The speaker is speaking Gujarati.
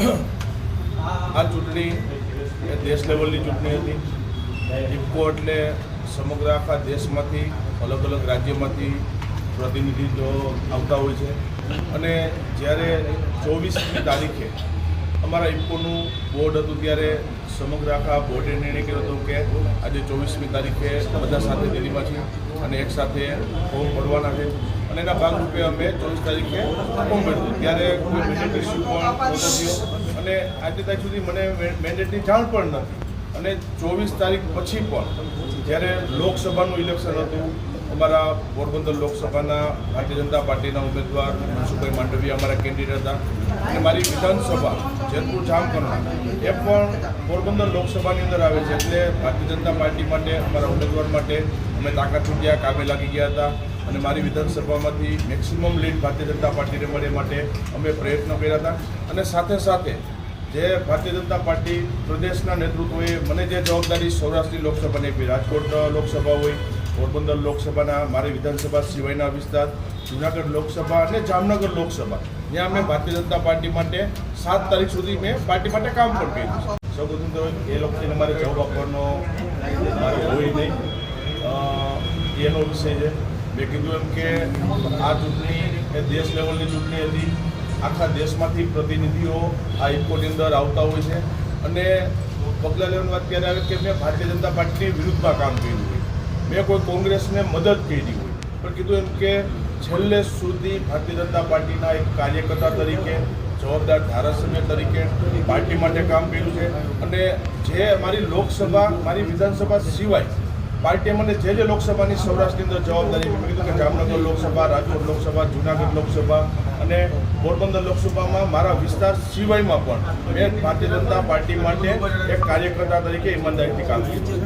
આ ચૂંટણી એ દેશ લેવલની ચૂંટણી હતી. ઇફકો એટલે સમગ્ર આખા દેશમાંથી, અલગ અલગ રાજ્યમાંથી પ્રતિનિધિઓ આવતા હોય છે. અને જ્યારે ચોવીસમી તારીખે અમારા ઇફકોનું બોર્ડ હતું ત્યારે સમગ્ર આખા બોર્ડે નિર્ણય કર્યો હતો કે આજે ચોવીસમી તારીખે બધા સાથે દિલ્હીમાં છીએ. અને એકસાથે સાથે ફોર્મ ભરવાના છે. અને એના ભાગરૂપે અમે ચોવીસ તારીખે ફોર્મ ભર્યું ત્યારે કોઈ મેન્ડેટ ઇસ્યુ પણ થયો. અને આજની તારીખ સુધી મને મેન્ડેટની જાણ પણ નથી. અને ચોવીસ તારીખ પછી પણ જ્યારે લોકસભાનું ઇલેક્શન હતું અમારા પોરબંદર લોકસભાના ભારતીય જનતા પાર્ટીના ઉમેદવાર મનસુખભાઈ માંડવીયા અમારા કેન્ડિડેટ હતા. અને મારી વિધાનસભા, જેતપુર જામકરણા એ પણ પોરબંદર લોકસભાની અંદર આવે છે. એટલે ભારતીય જનતા પાર્ટી માટે, અમારા ઉમેદવાર માટે અમે તાકાત છૂટ્યા કામે લાગી ગયા હતા. અને મારી વિધાનસભામાંથી મેક્સિમમ લીડ ભારતીય જનતા પાર્ટીને મળે માટે અમે પ્રયત્નો કર્યા હતા. અને સાથે સાથે જે ભારતીય જનતા પાર્ટી પ્રદેશના નેતૃત્વએ મને જે જવાબદારી સૌરાષ્ટ્રની લોકસભાની આપી, રાજકોટ લોકસભા હોય પોરબંદર લોકસભાના, મારી વિધાનસભા સિવાયના વિસ્તાર, જુનાગઢ લોકસભા અને જામનગર લોકસભા. ત્યાં અમે ભારતીય જનતા પાર્ટી માટે સાત તારીખ સુધી મેં પાર્ટી માટે કામ પણ કર્યું છે. સૌપ્રથમ તો એ લોકોને મારે જવાબ આપવાનો મારે હોય નહીં. એનો વિષય છે. મેં કીધું એમ કે આ ચૂંટણી એ દેશ લેવલની ચૂંટણી હતી. આખા દેશમાંથી પ્રતિનિધિઓ આ ઇફકોની અંદર આવતા હોય છે. અને પગલાં લેવાની વાત ત્યારે આવે કે મેં ભારતીય જનતા પાર્ટીની વિરુદ્ધમાં કામ કર્યું હોય. મેં કોઈ કોંગ્રેસને મદદ કરી હોય, પણ કીધું એમ કે છેલ્લે સુધી ભારતીય જનતા પાર્ટીના એક કાર્યકર્તા તરીકે, જવાબદાર ધારાસભ્ય તરીકે પાર્ટી માટે કામ કર્યું છે. અને જે મારી લોકસભા, મારી વિધાનસભા સિવાય પાર્ટીએ મને જે જે લોકસભાની સૌરાષ્ટ્રની અંદર જવાબદારી મેં કીધું કે જામનગર લોકસભા, રાજકોટ લોકસભા, જુનાગઢ લોકસભા અને પોરબંદર લોકસભામાં મારા વિસ્તાર સિવાયમાં પણ મેં ભારતીય જનતા પાર્ટી માટે એક કાર્યકર્તા તરીકે ઈમાનદારીથી કામ કર્યું.